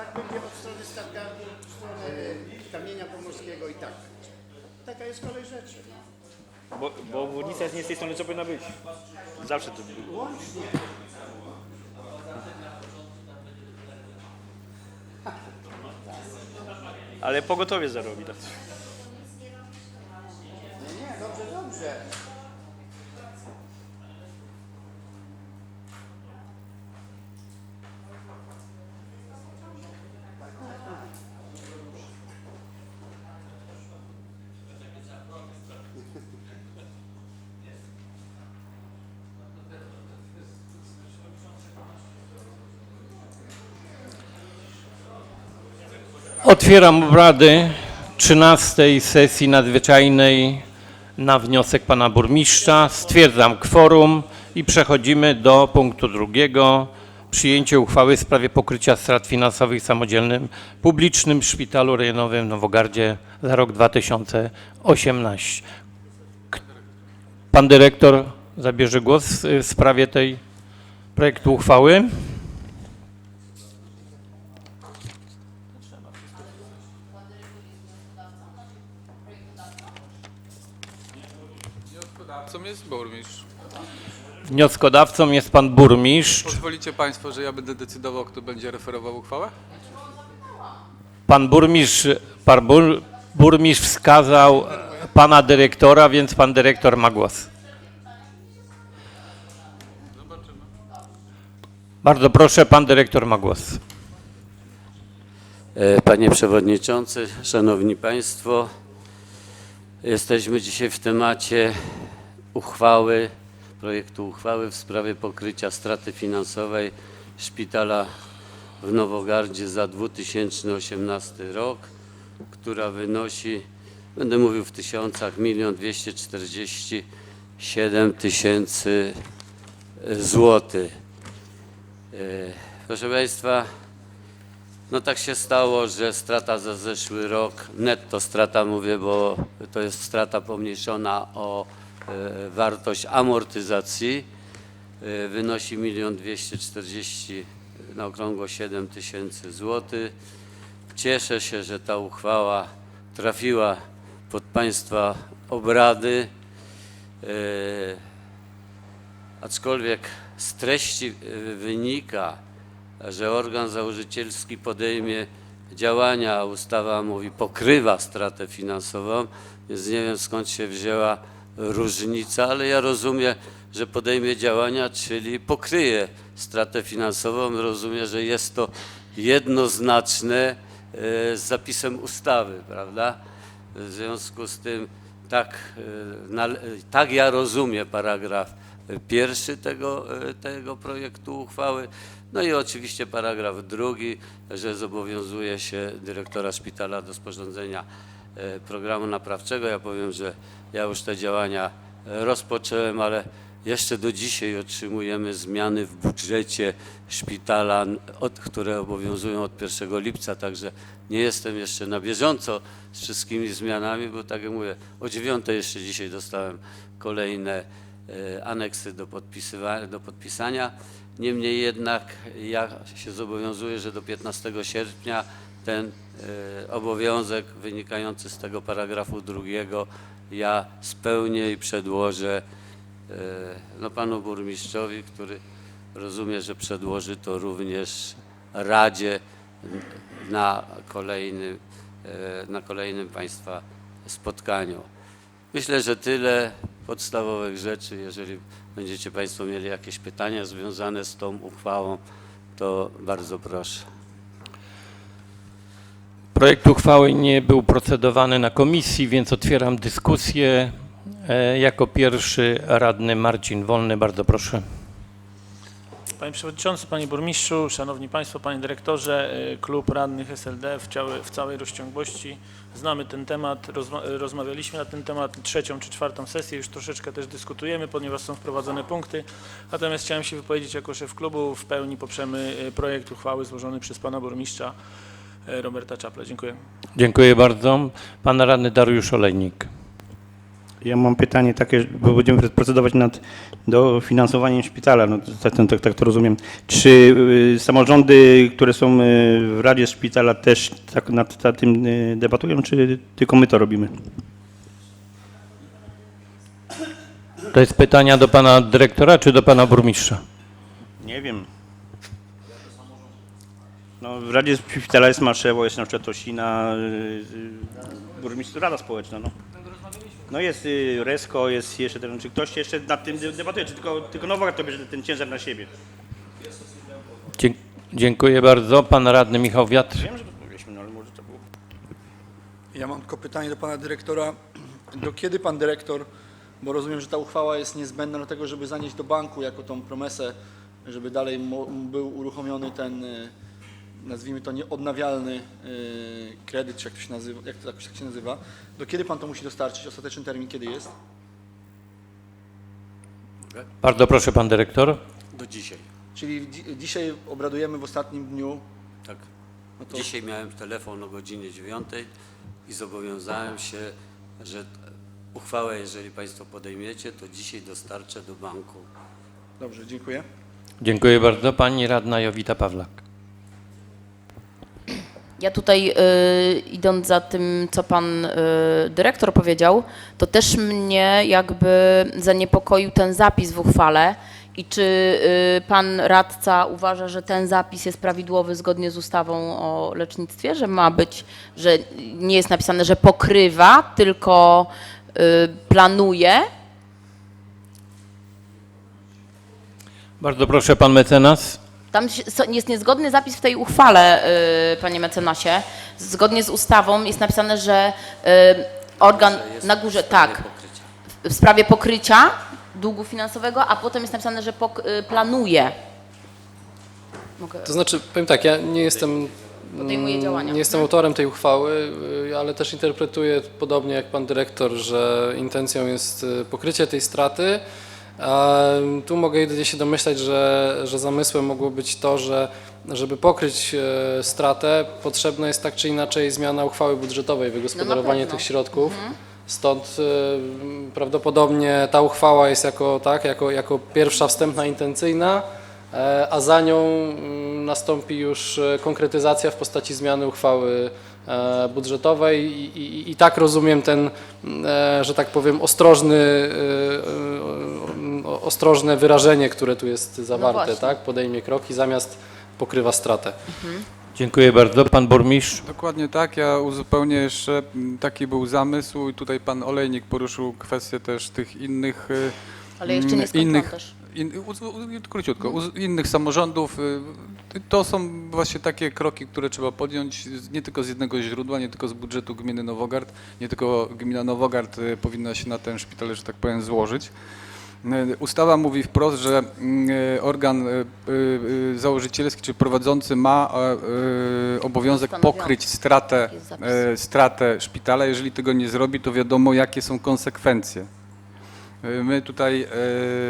Tak będzie od strony Stargardu, w stronę e, Kamienia Pomorskiego i tak. Taka jest kolej rzeczy. No. Bo, bo obwodnica jest nie z tej strony, co powinna być. Zawsze to było. Łącznie. Ale pogotowie zarobi. Tak. Nie, nie, dobrze, dobrze. Otwieram obrady 13 sesji nadzwyczajnej na wniosek pana burmistrza. Stwierdzam kworum i przechodzimy do punktu drugiego. Przyjęcie uchwały w sprawie pokrycia strat finansowych samodzielnym publicznym szpitalu rejonowym w Nowogardzie za rok 2018. K- Pan dyrektor zabierze głos w sprawie tej projektu uchwały. Wnioskodawcą jest burmistrz. Wnioskodawcą jest pan burmistrz. Pozwolicie Państwo, że ja będę decydował, kto będzie referował uchwałę? Pan burmistrz, pan bur, burmistrz wskazał pana dyrektora, więc pan dyrektor ma głos. Bardzo proszę, pan dyrektor ma głos. E, Panie Przewodniczący, Szanowni Państwo, jesteśmy dzisiaj w temacie uchwały, projektu uchwały w sprawie pokrycia straty finansowej szpitala w Nowogardzie za 2018 rok, która wynosi, będę mówił w tysiącach, milion dwieście czterdzieści siedem tysięcy złotych. E, Proszę Państwa, no tak się stało, że strata za zeszły rok, netto strata mówię, bo to jest strata pomniejszona o wartość amortyzacji, e, wynosi 1 240 na okrągło 7 tysięcy złotych. Cieszę się, że ta uchwała trafiła pod Państwa obrady. E, aczkolwiek z treści wynika, że organ założycielski podejmie działania, a ustawa mówi pokrywa stratę finansową, więc nie wiem skąd się wzięła różnica, ale ja rozumiem, że podejmie działania, czyli pokryje stratę finansową. Rozumiem, że jest to jednoznaczne e, z zapisem ustawy, prawda? W związku z tym tak, e, tak ja rozumiem paragraf pierwszy tego, e, tego projektu uchwały. No i oczywiście paragraf drugi, że zobowiązuje się dyrektora szpitala do sporządzenia programu naprawczego. Ja powiem, że ja już te działania e, rozpocząłem, ale jeszcze do dzisiaj otrzymujemy zmiany w budżecie szpitala, od, które obowiązują od 1 lipca, także nie jestem jeszcze na bieżąco z wszystkimi zmianami, bo tak jak mówię, o dziewiątej jeszcze dzisiaj dostałem kolejne e, aneksy do, do podpisania. Niemniej jednak ja się zobowiązuję, że do 15 sierpnia ten e, obowiązek wynikający z tego paragrafu drugiego ja spełnię i przedłożę e, no, panu burmistrzowi, który rozumie, że przedłoży to również Radzie na kolejnym, e, na kolejnym Państwa spotkaniu. Myślę, że tyle podstawowych rzeczy. Jeżeli będziecie Państwo mieli jakieś pytania związane z tą uchwałą, to bardzo proszę. Projekt uchwały nie był procedowany na komisji, więc otwieram dyskusję. E, Jako pierwszy radny Marcin Wolny, bardzo proszę. Panie Przewodniczący, Panie Burmistrzu, Szanowni Państwo, Panie Dyrektorze, y, Klub Radnych SLD w, ciałe, w całej rozciągłości znamy ten temat, rozma rozmawialiśmy na ten temat trzecią czy czwartą sesję, już troszeczkę też dyskutujemy, ponieważ są wprowadzone punkty. Natomiast chciałem się wypowiedzieć jako szef klubu, w pełni poprzemy y, projekt uchwały złożony przez Pana Burmistrza Roberta Czaple. Dziękuję. Dziękuję bardzo. Pan radny Dariusz Olejnik. Ja mam pytanie takie, bo będziemy procedować nad dofinansowaniem szpitala, no, tak, tak, tak to rozumiem. Czy y, samorządy, które są y, w Radzie Szpitala też tak nad, nad tym y, debatują, czy tylko my to robimy? To jest pytania do pana dyrektora czy do pana burmistrza? Nie wiem. W Radzie Szpitala jest Maszewo, jest na przykład Osina, y, y, burmistrz, Rada Społeczna, no. No jest y, Resko, jest jeszcze ten, czy ktoś jeszcze nad tym debatuje, czy tylko, tylko Nowak to bierze ten ciężar na siebie? Dzie- Dziękuję bardzo. Pan radny Michał Wiatr. Wiem, że powiedzieliśmy, no ale może to było. Ja mam tylko pytanie do pana dyrektora. Do kiedy pan dyrektor, bo rozumiem, że ta uchwała jest niezbędna do tego, żeby zanieść do banku jako tą promesę, żeby dalej mo- był uruchomiony ten, y, nazwijmy to nieodnawialny y, kredyt, czy jak to się nazywa, jak to jakoś tak się nazywa. Do kiedy pan to musi dostarczyć? Ostateczny termin kiedy jest? Bardzo proszę pan dyrektor. Do dzisiaj. Czyli dzi- dzisiaj obradujemy w ostatnim dniu. Tak. No to Dzisiaj miałem telefon o godzinie 9 i zobowiązałem się, że uchwałę, jeżeli Państwo podejmiecie, to dzisiaj dostarczę do banku. dobrze, dziękuję. Dziękuję bardzo. Pani radna Jowita Pawlak. Ja tutaj y, idąc za tym, co pan y, dyrektor powiedział, to też mnie jakby zaniepokoił ten zapis w uchwale. I czy y, pan radca uważa, że ten zapis jest prawidłowy zgodnie z ustawą o lecznictwie, że ma być, że nie jest napisane, że pokrywa, tylko y, planuje? Bardzo proszę pan mecenas. Tam jest niezgodny zapis w tej uchwale, y, panie mecenasie. Zgodnie z ustawą jest napisane, że y, organ na górze, w sprawie tak, pokrycia. w sprawie pokrycia długu finansowego, a potem jest napisane, że y, planuje. Mogę. To znaczy, powiem tak, ja nie jestem, Podejmuje działania. nie jestem autorem tej uchwały, ale też interpretuję podobnie jak pan dyrektor, że intencją jest pokrycie tej straty. Tu mogę jedynie się domyślać, że, że zamysłem mogło być to, że żeby pokryć e, stratę, potrzebna jest tak czy inaczej zmiana uchwały budżetowej, wygospodarowanie pewno. tych środków. Stąd y, prawdopodobnie ta uchwała jest jako, tak, jako, jako pierwsza wstępna intencyjna, e, a za nią mm, nastąpi już e, konkretyzacja w postaci zmiany uchwały e, budżetowej i, i, i tak rozumiem ten, e, że tak powiem, ostrożny, e, e, ostrożne wyrażenie, które tu jest zawarte, właśnie. tak? Podejmie kroki zamiast pokrywa stratę. Dziękuję bardzo. Pan burmistrz. Dokładnie tak, ja uzupełnię jeszcze, m, taki był zamysł i tutaj pan Olejnik poruszył kwestię też tych innych y, Ale jeszcze nie Mm, skończyłam innych, też. in, uz- u- króciutko, uz, innych samorządów. y, To są właśnie takie kroki, które trzeba podjąć z- nie tylko z jednego źródła, nie tylko z budżetu gminy Nowogard, nie tylko gmina Nowogard y, powinna się na ten szpital, że tak powiem, złożyć. Y, Ustawa mówi wprost, że mm, y, organ y, założycielski czy prowadzący ma obowiązek pokryć stratę, stratę szpitala. Jeżeli tego nie zrobi, to wiadomo, jakie są konsekwencje. My tutaj,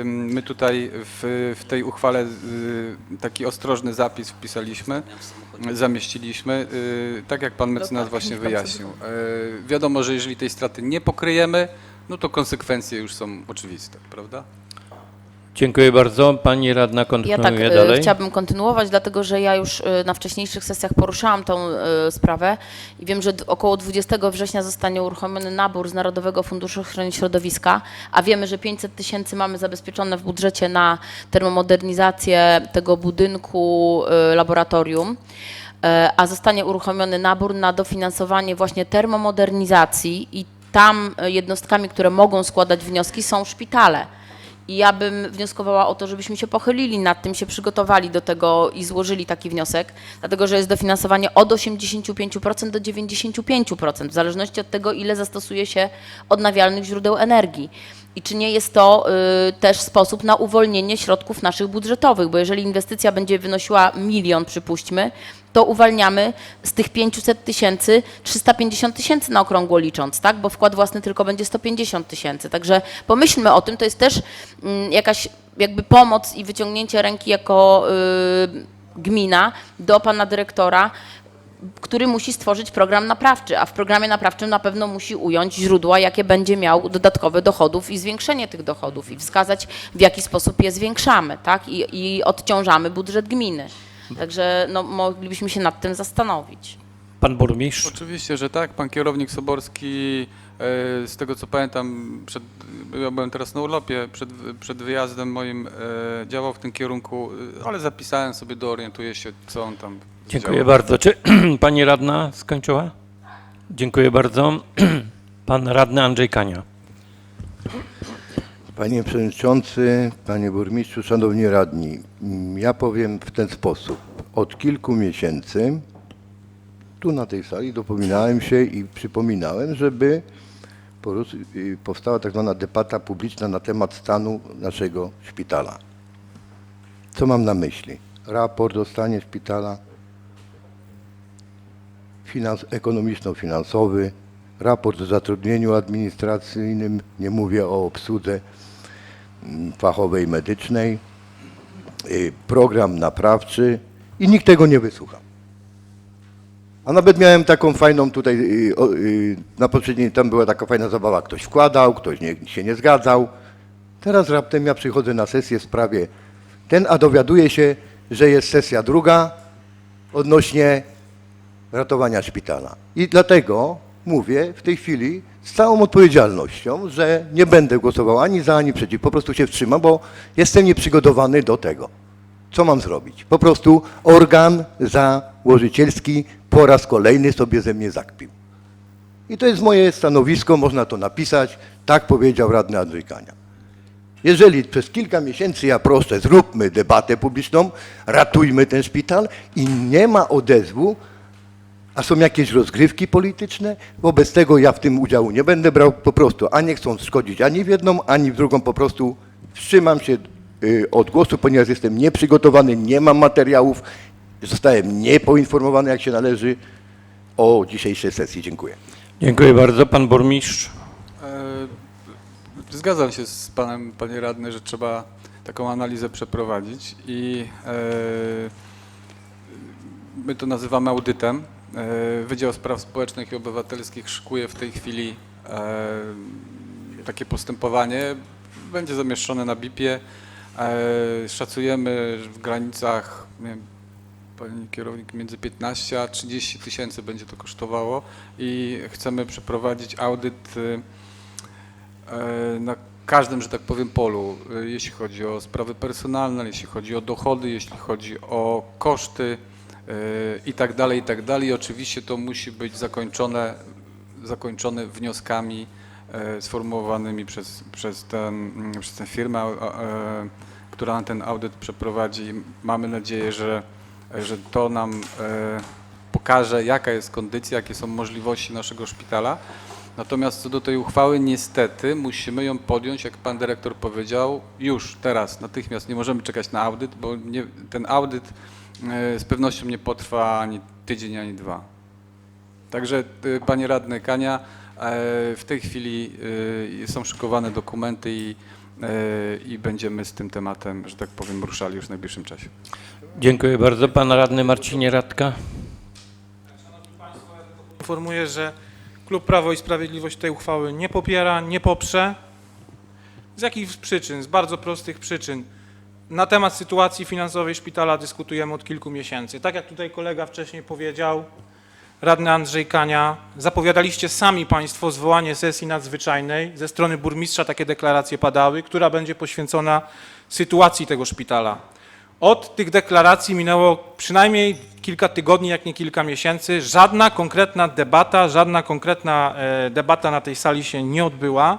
my tutaj w, w tej uchwale taki ostrożny zapis wpisaliśmy, zamieściliśmy, tak jak pan mecenas właśnie wyjaśnił. Wiadomo, że jeżeli tej straty nie pokryjemy, no to konsekwencje już są oczywiste, prawda? Dziękuję bardzo. Pani radna Ja kontynuuje tak e, dalej. chciałabym kontynuować, dlatego że ja już e, na wcześniejszych sesjach poruszałam tą e, sprawę i wiem, że d- około 20 września zostanie uruchomiony nabór z Narodowego Funduszu Ochrony Środowiska, a wiemy, że 500 tysięcy mamy zabezpieczone w budżecie na termomodernizację tego budynku laboratorium. A zostanie uruchomiony nabór na dofinansowanie właśnie termomodernizacji i tam e, jednostkami, które mogą składać wnioski są szpitale. I ja bym wnioskowała o to, żebyśmy się pochylili nad tym, się przygotowali do tego i złożyli taki wniosek, dlatego że jest dofinansowanie od 85% do 95%, w zależności od tego, ile zastosuje się odnawialnych źródeł energii. I czy nie jest to y, też sposób na uwolnienie środków naszych budżetowych, bo jeżeli inwestycja będzie wynosiła milion, przypuśćmy, to uwalniamy z tych 500 tysięcy 350 tysięcy na okrągło licząc, tak? bo wkład własny tylko będzie 150 tysięcy. Także pomyślmy o tym, to jest też mm, jakaś jakby pomoc i wyciągnięcie ręki jako y, gmina do pana dyrektora, który musi stworzyć program naprawczy, a w programie naprawczym na pewno musi ująć źródła, jakie będzie miał dodatkowe dochodów i zwiększenie tych dochodów i wskazać, w jaki sposób je zwiększamy, tak? I, i odciążamy budżet gminy. Także no, moglibyśmy się nad tym zastanowić. Pan burmistrz? Oczywiście, że tak. Pan kierownik Soborski, e, z tego co pamiętam, przed, ja byłem teraz na urlopie, przed, przed wyjazdem moim e, działał w tym kierunku, e, ale zapisałem sobie, doorientuję się, co on tam Dziękuję zdziałał. bardzo. Czy pani radna skończyła? Dziękuję bardzo. Pan radny Andrzej Kania. Panie Przewodniczący, Panie Burmistrzu, Szanowni Radni, ja powiem w ten sposób. Od kilku miesięcy tu na tej sali dopominałem się i przypominałem, żeby y, powstała tak zwana debata publiczna na temat stanu naszego szpitala. Co mam na myśli? Raport o stanie szpitala, finans, ekonomiczno-finansowy, raport o zatrudnieniu administracyjnym, nie mówię o obsłudze fachowej medycznej, y, program naprawczy i nikt tego nie wysłucha. A nawet miałem taką fajną tutaj, y, y, na poprzedniej tam była taka fajna zabawa, ktoś wkładał, ktoś nie, się nie zgadzał. Teraz raptem ja przychodzę na sesję w sprawie ten, a dowiaduję się, że jest sesja druga odnośnie ratowania szpitala. I dlatego mówię w tej chwili z całą odpowiedzialnością, że nie będę głosował ani za, ani przeciw. Po prostu się wstrzymam, bo jestem nieprzygotowany do tego. Co mam zrobić? Po prostu organ założycielski po raz kolejny sobie ze mnie zakpił. I to jest moje stanowisko, można to napisać. Tak powiedział radny Andrzej Kania. Jeżeli przez kilka miesięcy ja proszę, zróbmy debatę publiczną, ratujmy ten szpital i nie ma odezwu, a są jakieś rozgrywki polityczne, wobec tego ja w tym udziału nie będę brał po prostu, a nie chcą szkodzić ani w jedną, ani w drugą, po prostu wstrzymam się y, od głosu, ponieważ jestem nieprzygotowany, nie mam materiałów, zostałem niepoinformowany jak się należy o dzisiejszej sesji. Dziękuję. Dziękuję bardzo. Pan burmistrz. E, Zgadzam się z panem, panie radny, że trzeba taką analizę przeprowadzić i e, my to nazywamy audytem. E, Wydział Spraw Społecznych i Obywatelskich szykuje w tej chwili e, takie postępowanie. Będzie zamieszczone na BIP-ie. E, Szacujemy w granicach, nie wiem, pani kierownik, między 15 a 30 tysięcy będzie to kosztowało i chcemy przeprowadzić audyt na każdym, że tak powiem, polu, jeśli chodzi o sprawy personalne, jeśli chodzi o dochody, jeśli chodzi o koszty i tak dalej, i tak dalej. Oczywiście to musi być zakończone, zakończone wnioskami e, sformułowanymi przez, przez, ten, przez tę firmę, e, która ten audyt przeprowadzi. Mamy nadzieję, że, że to nam e, pokaże, jaka jest kondycja, jakie są możliwości naszego szpitala. Natomiast co do tej uchwały, niestety musimy ją podjąć, jak pan dyrektor powiedział, już, teraz, natychmiast. Nie możemy czekać na audyt, bo nie, ten audyt z pewnością nie potrwa ani tydzień, ani dwa. Także y, panie radny Kania, e, w tej chwili są szykowane dokumenty i, e, i będziemy z tym tematem, że tak powiem, ruszali już w najbliższym czasie. Dziękuję bardzo. Pan radny Marcinie Radka. Informuję, że Klub Prawo i Sprawiedliwość tej uchwały nie popiera, nie poprze. Z jakich przyczyn? Z bardzo prostych przyczyn. Na temat sytuacji finansowej szpitala dyskutujemy od kilku miesięcy. Tak jak tutaj kolega wcześniej powiedział, radny Andrzej Kania, zapowiadaliście sami Państwo zwołanie sesji nadzwyczajnej. Ze strony burmistrza takie deklaracje padały, która będzie poświęcona sytuacji tego szpitala. Od tych deklaracji minęło przynajmniej kilka tygodni, jak nie kilka miesięcy. Żadna konkretna debata, żadna konkretna e, debata na tej sali się nie odbyła.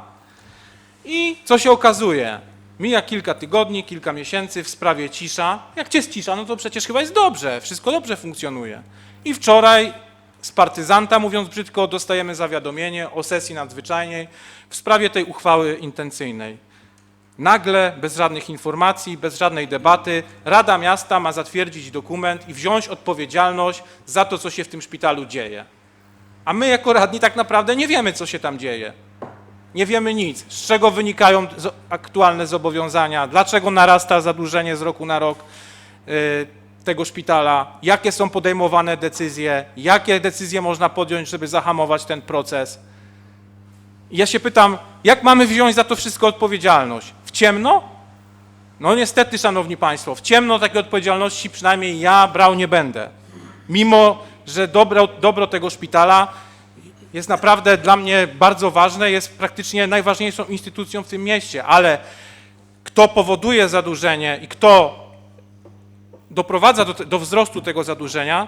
I co się okazuje? Mija kilka tygodni, kilka miesięcy, w sprawie cisza. Jak jest cisza, no to przecież chyba jest dobrze, wszystko dobrze funkcjonuje. I wczoraj z partyzanta, mówiąc brzydko, dostajemy zawiadomienie o sesji nadzwyczajnej w sprawie tej uchwały intencyjnej. Nagle, bez żadnych informacji, bez żadnej debaty, Rada Miasta ma zatwierdzić dokument i wziąć odpowiedzialność za to, co się w tym szpitalu dzieje. A my jako radni tak naprawdę nie wiemy, co się tam dzieje. Nie wiemy nic, z czego wynikają aktualne zobowiązania, dlaczego narasta zadłużenie z roku na rok. Yy, tego szpitala, jakie są podejmowane decyzje, jakie decyzje można podjąć, żeby zahamować ten proces. Ja się pytam, jak mamy wziąć za to wszystko odpowiedzialność? W ciemno? No niestety, szanowni państwo, w ciemno takiej odpowiedzialności przynajmniej ja brał nie będę. Mimo, że dobro, dobro tego szpitala jest naprawdę dla mnie bardzo ważne, jest praktycznie najważniejszą instytucją w tym mieście, ale kto powoduje zadłużenie i kto doprowadza do, do wzrostu tego zadłużenia,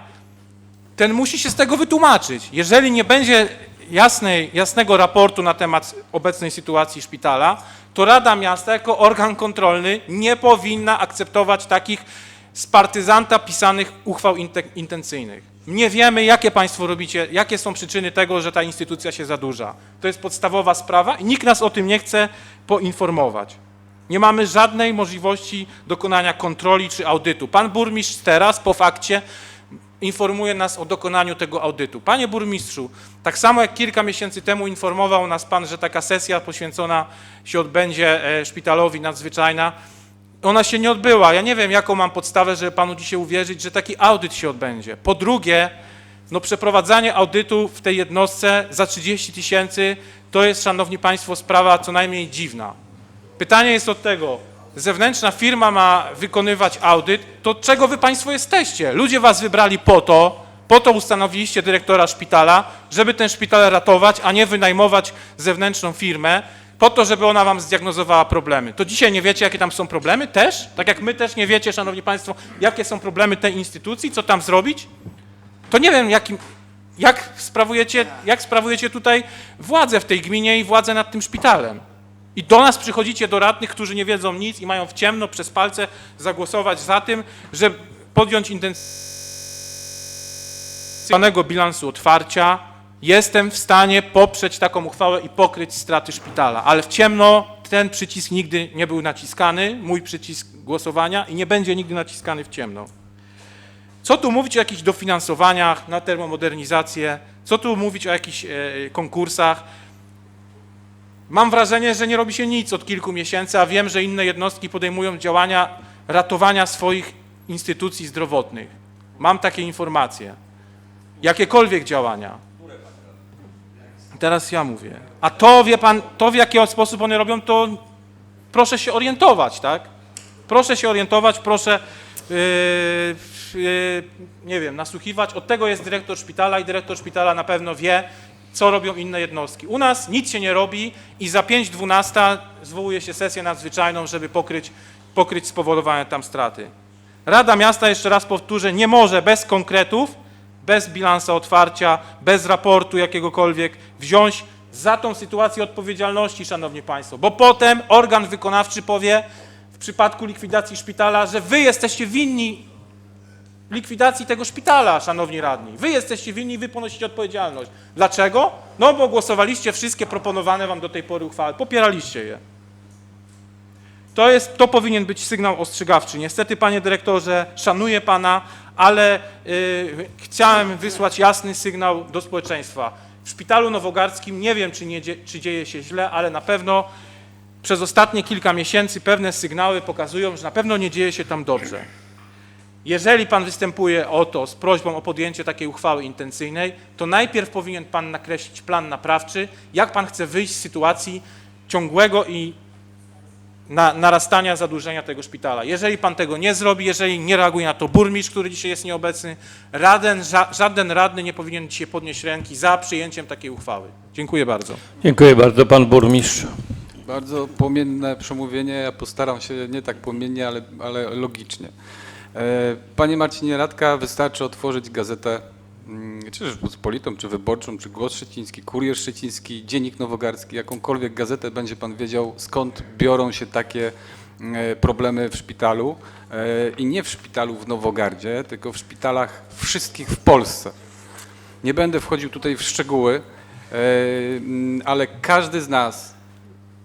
ten musi się z tego wytłumaczyć. Jeżeli nie będzie jasnej, jasnego raportu na temat obecnej sytuacji szpitala, to Rada Miasta jako organ kontrolny nie powinna akceptować takich z partyzanta pisanych uchwał inte- intencyjnych. Nie wiemy, jakie państwo robicie, jakie są przyczyny tego, że ta instytucja się zadłuża. To jest podstawowa sprawa i nikt nas o tym nie chce poinformować. Nie mamy żadnej możliwości dokonania kontroli czy audytu. Pan burmistrz teraz po fakcie informuje nas o dokonaniu tego audytu. Panie burmistrzu, tak samo jak kilka miesięcy temu informował nas pan, że taka sesja poświęcona się odbędzie e, szpitalowi nadzwyczajna, ona się nie odbyła. Ja nie wiem, jaką mam podstawę, żeby panu dzisiaj uwierzyć, że taki audyt się odbędzie. Po drugie, no przeprowadzanie audytu w tej jednostce za 30 tysięcy to jest, szanowni państwo, sprawa co najmniej dziwna. Pytanie jest od tego, zewnętrzna firma ma wykonywać audyt, to czego wy państwo jesteście? Ludzie was wybrali po to, po to ustanowiliście dyrektora szpitala, żeby ten szpital ratować, a nie wynajmować zewnętrzną firmę, po to, żeby ona wam zdiagnozowała problemy. To dzisiaj nie wiecie, jakie tam są problemy? Też? Tak jak my też nie wiecie, szanowni państwo, jakie są problemy tej instytucji, co tam zrobić? To nie wiem, jakim, jak, sprawujecie, jak sprawujecie tutaj władzę w tej gminie i władzę nad tym szpitalem. I do nas przychodzicie, do radnych, którzy nie wiedzą nic i mają w ciemno przez palce zagłosować za tym, że podjąć intensywnego bilansu otwarcia. Jestem w stanie poprzeć taką uchwałę i pokryć straty szpitala, ale w ciemno ten przycisk nigdy nie był naciskany, mój przycisk głosowania i nie będzie nigdy naciskany w ciemno. Co tu mówić o jakichś dofinansowaniach na termomodernizację? Co tu mówić o jakichś e, konkursach? Mam wrażenie, że nie robi się nic od kilku miesięcy, a wiem, że inne jednostki podejmują działania ratowania swoich instytucji zdrowotnych. Mam takie informacje. Jakiekolwiek działania. Teraz ja mówię. A to, wie pan, to w jaki sposób one robią, to proszę się orientować, tak? Proszę się orientować, proszę, yy, yy, nie wiem, nasłuchiwać. Od tego jest dyrektor szpitala i dyrektor szpitala na pewno wie, co robią inne jednostki. U nas nic się nie robi i za 5.12 zwołuje się sesję nadzwyczajną, żeby pokryć, pokryć spowodowane tam straty. Rada Miasta, jeszcze raz powtórzę, nie może bez konkretów, bez bilansa otwarcia, bez raportu jakiegokolwiek wziąć za tą sytuację odpowiedzialności, szanowni państwo, bo potem organ wykonawczy powie w przypadku likwidacji szpitala, że wy jesteście winni likwidacji tego szpitala, szanowni radni. Wy jesteście winni, wy ponosicie odpowiedzialność. Dlaczego? No bo głosowaliście wszystkie proponowane wam do tej pory uchwały, popieraliście je. To, jest, to powinien być sygnał ostrzegawczy. Niestety, panie dyrektorze, szanuję pana, ale y, chciałem wysłać jasny sygnał do społeczeństwa. W szpitalu nowogardzkim nie wiem, czy, nie, czy dzieje się źle, ale na pewno przez ostatnie kilka miesięcy pewne sygnały pokazują, że na pewno nie dzieje się tam dobrze. Jeżeli pan występuje o to z prośbą o podjęcie takiej uchwały intencyjnej, to najpierw powinien pan nakreślić plan naprawczy, jak pan chce wyjść z sytuacji ciągłego i na, narastania zadłużenia tego szpitala. Jeżeli pan tego nie zrobi, jeżeli nie reaguje na to burmistrz, który dzisiaj jest nieobecny, raden, ża, żaden radny nie powinien dzisiaj podnieść ręki za przyjęciem takiej uchwały. Dziękuję bardzo. Dziękuję bardzo, pan burmistrz. Bardzo płomienne przemówienie. Ja postaram się nie tak płomiennie, ale, ale logicznie. E, Panie Marcinie Radka, wystarczy otworzyć gazetę, czy Rzeczpospolitą, czy Wyborczą, czy Głos Szczeciński, Kurier Szczeciński, Dziennik Nowogardzki, jakąkolwiek gazetę, będzie Pan wiedział, skąd biorą się takie e, problemy w szpitalu. E, I nie w szpitalu w Nowogardzie, tylko w szpitalach wszystkich w Polsce. Nie będę wchodził tutaj w szczegóły, e, mm, ale każdy z nas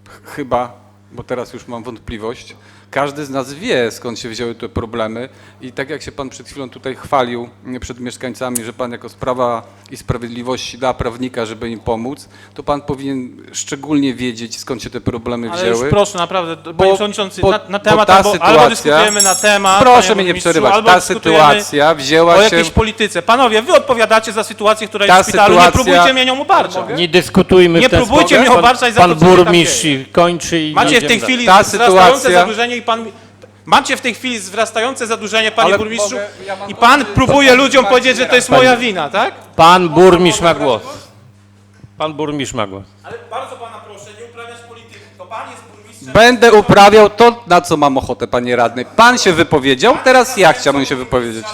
ch- chyba, bo teraz już mam wątpliwość, Każdy z nas wie, skąd się wzięły te problemy i tak jak się pan przed chwilą tutaj chwalił mm, przed mieszkańcami, że pan jako Sprawa i Sprawiedliwość da prawnika, żeby im pomóc, to pan powinien szczególnie wiedzieć, skąd się te problemy Ale już wzięły. proszę, naprawdę, panie Bo- przewodniczący, bo- na, na bo temat ta albo, albo sytuacja- dyskutujemy na temat, Proszę panie mnie nie burmistrzu, przerywać. albo Ta dyskutujemy sytuacja wzięła o się... jakiejś polityce. Panowie, wy odpowiadacie za sytuację, która Ta jest w szpitalu, nie sytuacja- próbujcie mnie nią obarczać. Nie dyskutujmy Nie w ten próbujcie sposób. mnie obarczać za Pan to, co się tam burmistrz kończy i Macie w idziemy tej dalej. chwili Ta wzrastające sytuacja- zadłużenie i pan... Macie w tej chwili wzrastające zadłużenie, panie Ale burmistrzu, mogę- ja mam i pan próbuje ludziom powiedzieć, że to jest Panie- moja wina, tak? Pan burmistrz ma głos. Pan burmistrz ma głos. Ale bardzo pana proszę, nie uprawiać polityki. To pan jest burmistrzem... Będę uprawiał to, na co mam ochotę, panie radny. Pan się wypowiedział, teraz ja chciałbym się wypowiedzieć.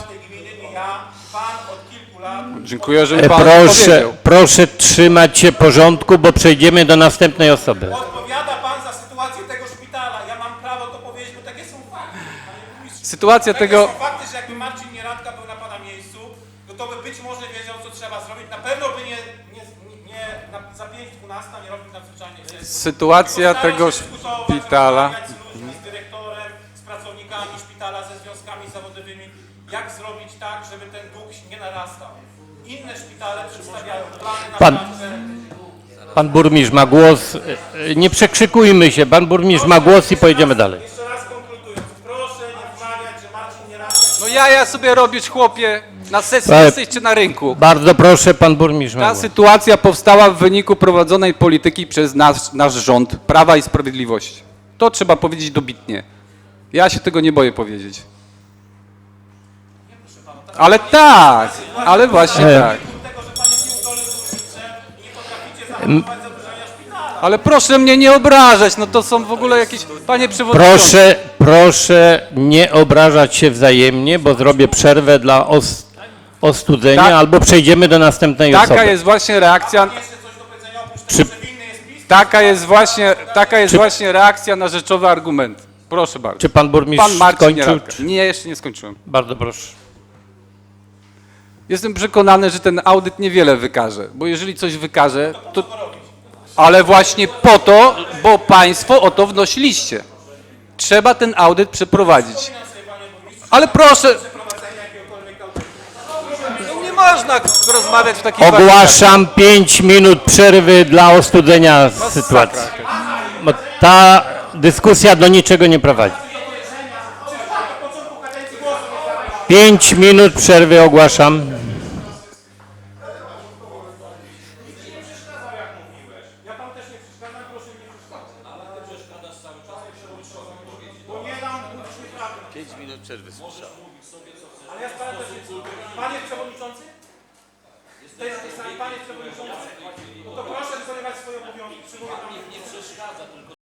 Dziękuję, że mi E, pan Proszę, powiedział. proszę trzymać się porządku, bo przejdziemy do następnej osoby. Odpowiada Sytuacja tego... są fakty, że jakby Marcin Nieradka był na pana miejscu, no to by być może wiedział, co trzeba zrobić. Na pewno by nie, nie, nie na, za 5-12 nie robił nadzwyczajnie. Sytuacja tego szpitala... z ludźmi, z dyrektorem, z pracownikami szpitala, ze związkami zawodowymi, jak zrobić tak, żeby ten dług nie narastał. Inne szpitale przedstawiają plany na Pan-. Pan burmistrz ma głos. Nie przekrzykujmy się. Pan burmistrz ma głos i pojedziemy dalej. Jeszcze raz konkludując, proszę nie wmawiać, że Marcin Nieradka No ja, ja sobie robić, chłopie, na sesji jesteś czy na rynku. Bardzo proszę, pan burmistrz Ta sytuacja powstała w wyniku prowadzonej polityki przez nasz, nasz rząd Prawa i Sprawiedliwości. To trzeba powiedzieć dobitnie. Ja się tego nie boję powiedzieć. Ale tak, ale właśnie E. tak. Ale proszę mnie nie obrażać, no to są w ogóle jakieś... Panie przewodniczący. Proszę, proszę nie obrażać się wzajemnie, bo zrobię przerwę dla os, ostudzenia Tak. albo przejdziemy do następnej osoby. Taka jest właśnie reakcja... Czy, Taka jest właśnie, taka jest właśnie reakcja na rzeczowy argument. Proszę bardzo. czy pan burmistrz Pan Marcin skończył? Nieradka. Czy... Nie, jeszcze nie skończyłem. Bardzo proszę. Jestem przekonany, że ten audyt niewiele wykaże, bo jeżeli coś wykaże, to... Ale właśnie po to, bo państwo o to wnosiliście. Trzeba ten audyt przeprowadzić. Ale proszę... No nie można rozmawiać w takiej Ogłaszam 5 minut przerwy dla ostudzenia sytuacji. Bo ta dyskusja do niczego nie prowadzi. 5 minut przerwy ogłaszam.